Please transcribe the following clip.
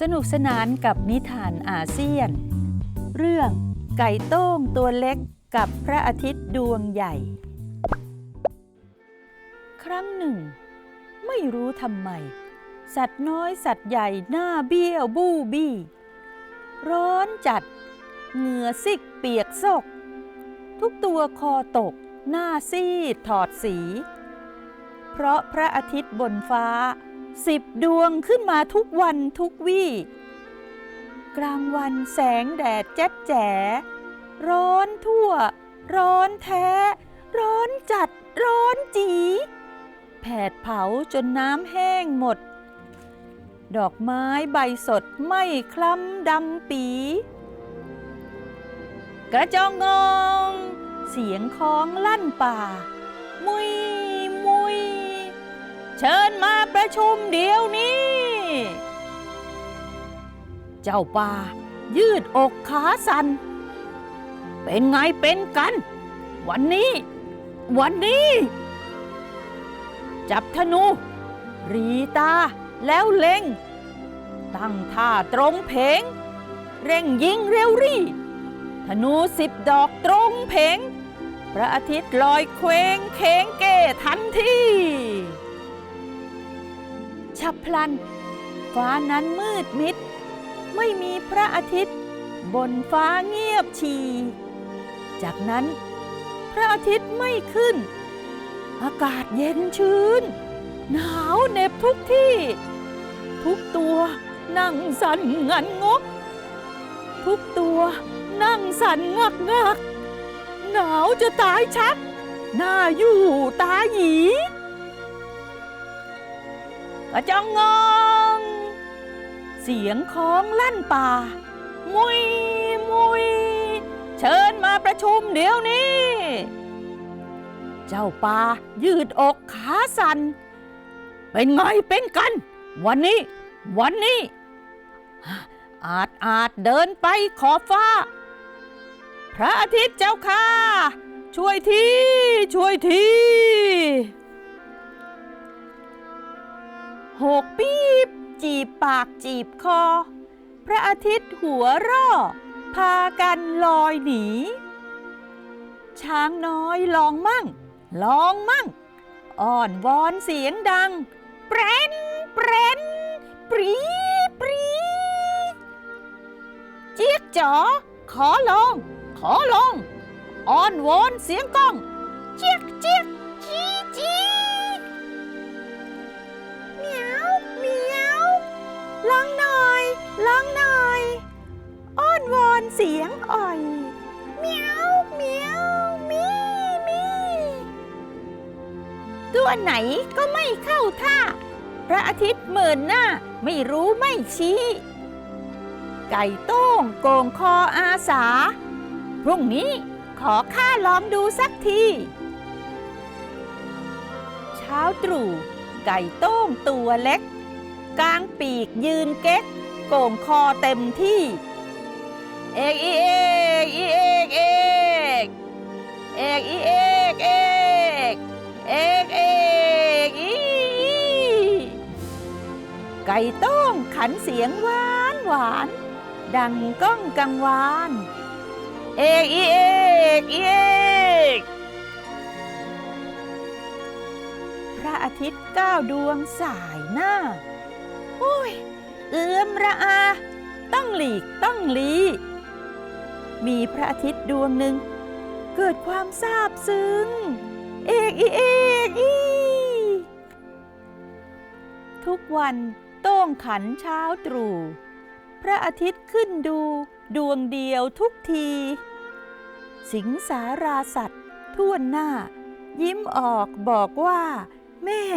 สนุกสนานกับนิทานอาเซียน เรื่องไก่โต้งตัวเล็กกับพระอาทิตย์ดวงใหญ่ ครั้งหนึ่ง ไม่รู้ทำไม สัตว์น้อยสัตว์ใหญ่หน้าเบี้ยวบู้บี้ ร้อนจัด เหงื่อซิกเปียกซก ทุกตัวคอตก หน้าซีดถอดสี เพราะพระอาทิตย์บนฟ้า สิบดวงขึ้นมาทุกวันทุกวี่ กลางวันแสงแดดแจ๊บแจ๋ร้อนทั่ว ร้อนแท้ ร้อนจัด ร้อนจีแผดเผาจนน้ำแห้งหมด ดอกไม้ใบสดไม่คล้ำดำปี กระจองงอง เสียงคล้องลั่นป่า มุยมุย เชิญมาประชุมเดี๋ยวนี้ เจ้าป่ายืดอกขาสันเป็นไงเป็นกัน วันนี้ วันนี้ จับธนู รีตาแล้วเล็ง ตั้งท่าตรงเพง เร่งยิงเร็วรี่ ธนูสิบดอกตรงเพง พระอาทิตย์ลอยเคว้งเคงเก้ทันที ฉับพลัน ฟ้านั้นมืดมิด ไม่มีพระอาทิตย์ บนฟ้าเงียบชี จากนั้น พระอาทิตย์ไม่ขึ้น อากาศเย็นชื้น หนาวเหน็บทุกที่ ทุกตัวนั่งสั่นงันงก ทุกตัวนั่งสั่นงักงัก หนาวจะตายชัก หน้าอยู่ตาหยี กระจองงองเสียงของลั่นป่า มุยมุย เชิญมาประชุมเดี๋ยวนี้ เจ้าป่ายืดอกขาสันเป็นไงเป็นกัน วันนี้ วันนี้ อาจอาจเดินไปขอบฟ้า พระอาทิตย์เจ้าค่ะ ช่วยทีช่วยที หกปีบ จีบปากจีบคอ พระอาทิตย์หัวร่อ พากันลอยหนี ช้างน้อยลองมั่ง ลองมั่ง อ่อนวอนเสียงดัง เปรนเปรนปรีปรีเจี๊ยกจ๋อขอลอง ขอลองอ้อนวอนเสียงก้อง เจี๊ยกเจี๊ย เสียงอ่อยเหมียวเหมียวมีมีตัวไหนก็ไม่เข้าท่า พระอาทิตย์เหมือนหน้าไม่รู้ไม่ชี้ ไก่โต้งโกงคออาสา พรุ่งนี้ขอข้าลองดูสักที เช้าตรู่ไก่โต้งตัวเล็ก กลางปีกยืนเก๊ก โก่งคอเต็มที่ เอกอีเอกอีเอกเอกเอกอีเอกเอกเอกเอกอีไก่ต้งขันเสียงหวานหวาน ดังก้องกังวาน เอกอีเอกอีเอกพระอาทิตย์ก้าดวงสายหน้าโอ้ยเอื้อมระอา ต้องหลีกต้องหลี มีพระอาทิตย์ดวงหนึ่ง เกิดความซาบซึ้ง เอกอีเอกอีทุกวันโต้งขันเช้าตรู่ พระอาทิตย์ขึ้นดูดวงเดียวทุกที สิงสาราสัตว์ท่วนหน้า ยิ้มออกบอกว่า แม่แห